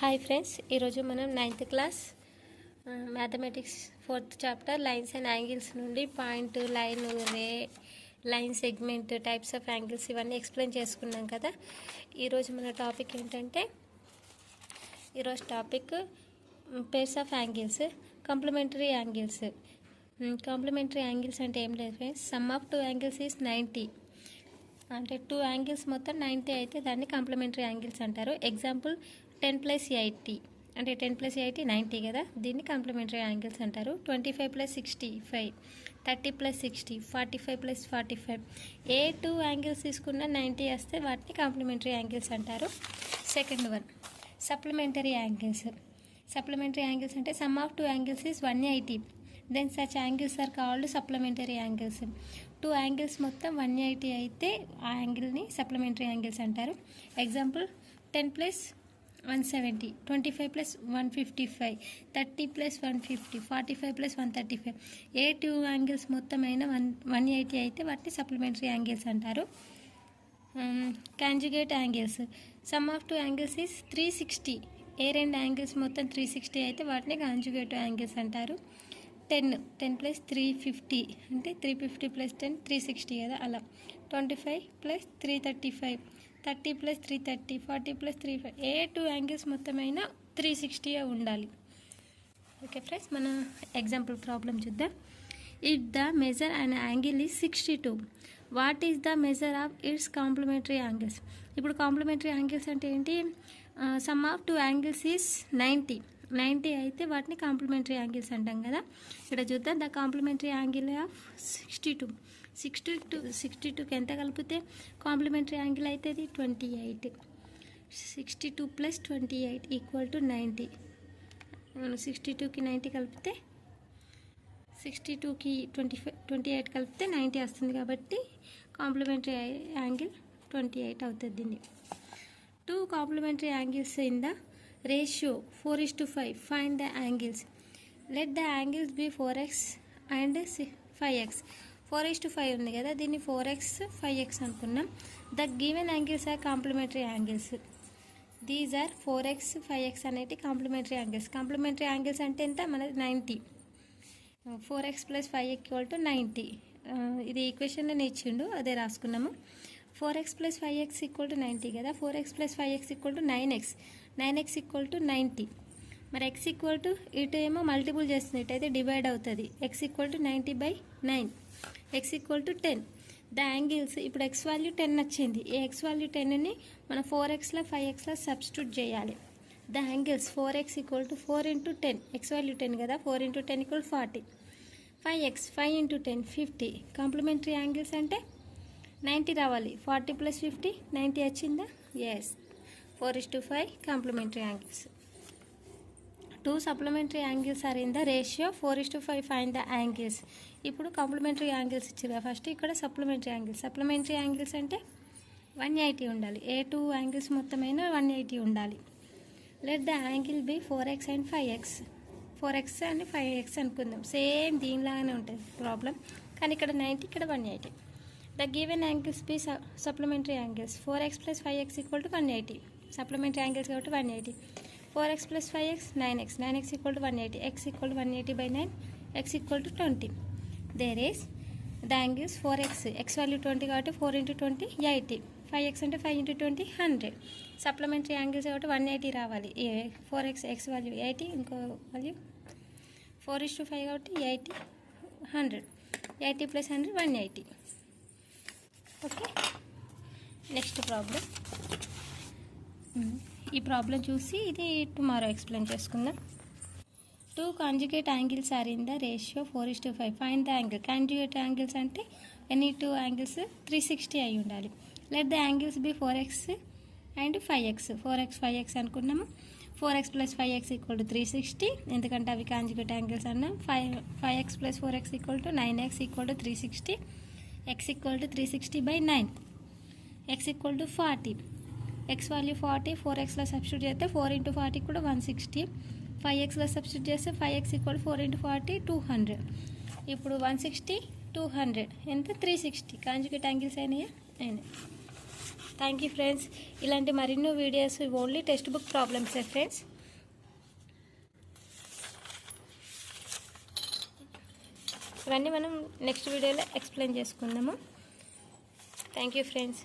Hi friends ఈరోజు మనం ninth class mathematics fourth chapter lines and angles నుండి point line ray line segment types of angles ఇవన్నీ explain చేసుకున్నాం కదా. ఈరోజు మన టాపిక్ ఏంటంటే ఈరోజు topic pairs of angles complementary angles complementary angles అంటే ఏం లేదు friends sum of two angles is ninety అంటే టూ యాంగిల్స్ మొత్తం నైంటీ అయితే దాన్ని కాంప్లిమెంటరీ యాంగిల్స్ అంటారు. Example ten plus eighty. అంటే టెన్ ప్లస్ ఎయిటీ నైంటీ కదా? దీన్ని కాంప్లిమెంటరీ యాంగిల్స్ అంటారు. Twenty five plus sixty five thirty plus sixty forty five plus forty five. ఏ two angles తీసుకున్నా నైంటీ వస్తే వాటిని కాంప్లిమెంటరీ యాంగిల్స్ అంటారు. Second one supplementary angles. Supplementary angles అంటే sum of two angles is one eighty. Then such angles are called supplementary angles. Two angles మొత్తం one eighty అయితే ఆ యాంగిల్ని supplementary angles అంటారు. Example ten plus one seventy twenty five plus one fifty five thirty plus one fifty forty five plus one thirty five. ఏ two angles మొత్తం అయినా one one eighty అయితే వాటిని supplementary angles అంటారు. Conjugate angles. Sum of two angles is three sixty. ఏ రెండు angles మొత్తం three sixty అయితే వాటిని conjugate angles అంటారు. Ten ten plus three fifty. అంటే three fifty plus ten three sixty కదా అలా. Twenty five plus three thirty five. Thirty plus three thirty forty plus three five ఏ two angles మొత్తమైనా three sixty ఉండాలి. Okay friends మన example problem చూద్దాం. If the measure and angle is sixty two what is the measure of its complementary angles ఇప్పుడు complementary angles అంటే ఏంటి? Sum of two angles is ninety ninety అయితే వాటిని complementary angles అంటాం కదా. ఇక్కడ చూద్దాం the complementary angle of sixty two sixty two sixty టూకి ఎంత కలిపితే కాంప్లిమెంటరీ యాంగిల్ అవుతుంది twenty eight. Sixty two plus twenty eight equal to ninety. Sixty టూకి నైంటీ కలిపితే సిక్స్టీ టూకి ట్వంటీ ఫైవ్ ట్వంటీ ఎయిట్ కలిపితే నైంటీ వస్తుంది కాబట్టి కాంప్లిమెంటరీ యాంగిల్ ట్వంటీ ఎయిట్ అవుతుంది దీన్ని. Two complementary angles in the ratio four is to five fine the angles let the angles be four x and five x four x to five ఉంది కదా దీన్ని four x five x అనుకున్నాం. The given angles are complementary angles these are four x five x అనేది complementary angles complementary angles అంటే ఎంత? మనది ninety four x plus five equal to ninety ఇది ఈక్వేషన్లో ఇచ్చిండు అదే రాసుకున్నాము. Four x plus five x equal to ninety కదా? Four x plus five x equal to nine x nine x equal to ninety మరి x equal to ఇటు ఏమో multiple చేస్తుంది ఇటైతే డివైడ్ అవుతుంది. X equal to ninety by nine x equal to ten the angles ఇప్పుడు x value ten వచ్చింది. ఈ X value టెన్ని మనం ఫోర్ ఎక్స్లో ఫైవ్ ఎక్స్లో సబ్స్టిట్యూట్ చేయాలి. The angles four x equal to four into ten x value ten కదా four into ten equal forty five x five into ten fifty complementary angles అంటే ninety రావాలి. Forty plus fifty ninety వచ్చిందా? Yes four is to five complementary angles two supplementary angles are in the ratio four is to five fine the angles ఇప్పుడు complementary angles ఇచ్చారు first ఇక్కడ supplementary angles supplementary angles అంటే one eighty ఉండాలి. ఏ two angles మొత్తమైనా one eighty ఉండాలి. Let the angle be four x and five x four x and five x అనుకుందాం. Same దీనిలాగానే ఉంటుంది. ప్రాబ్లం కానీ ఇక్కడ నైంటీ ఇక్కడ one eighty the given angles be supplementary angles four x plus five x equal to one eighty supplementary angles కాబట్టి one eighty four x plus five x nine x nine x equal to one eighty x equal to one eighty by nine x equal to twenty there is the angles four x x value twenty కాబట్టి four into twenty eighty five x అంటే five into twenty hundred supplementary angles కాబట్టి one eighty రావాలి four x x value eighty ఇంకో value four is to five కాబట్టి eighty hundred eighty plus hundred one eighty okay next problem ఈ problem చూసి ఇది tomorrow explain చేసుకుందాం. Two conjugate angles are in the ratio four is to five. Fine the angle. Conjugate angles అంటే any two angles three sixty అయి ఉండాలి. Let the angles be four x and five x four x five x అనుకున్నాము. Four x plus five x equal to three sixty ఎందుకంటే అవి conjugate angles అన్నాం. Five five x plus four x equal to nine x equal to three sixty x equal to three sixty by nine x equal to forty x value forty four ఎక్స్లో substitute చేస్తే four into forty కూడా one sixty five ఎక్స్లో substitute చేస్తే five x equal four into forty two hundred ఇప్పుడు one sixty two hundred ఎంత? Three sixty conjugate angles అయినాయా? అయినాయి. Thank you friends ఇలాంటి మరిన్నో వీడియోస్ ఓన్లీ టెక్స్ట్ బుక్ ప్రాబ్లమ్సే ఫ్రెండ్స్ ఇవన్నీ మనం నెక్స్ట్ వీడియోలో ఎక్స్ప్లెయిన్ చేసుకుందాము. Thank you friends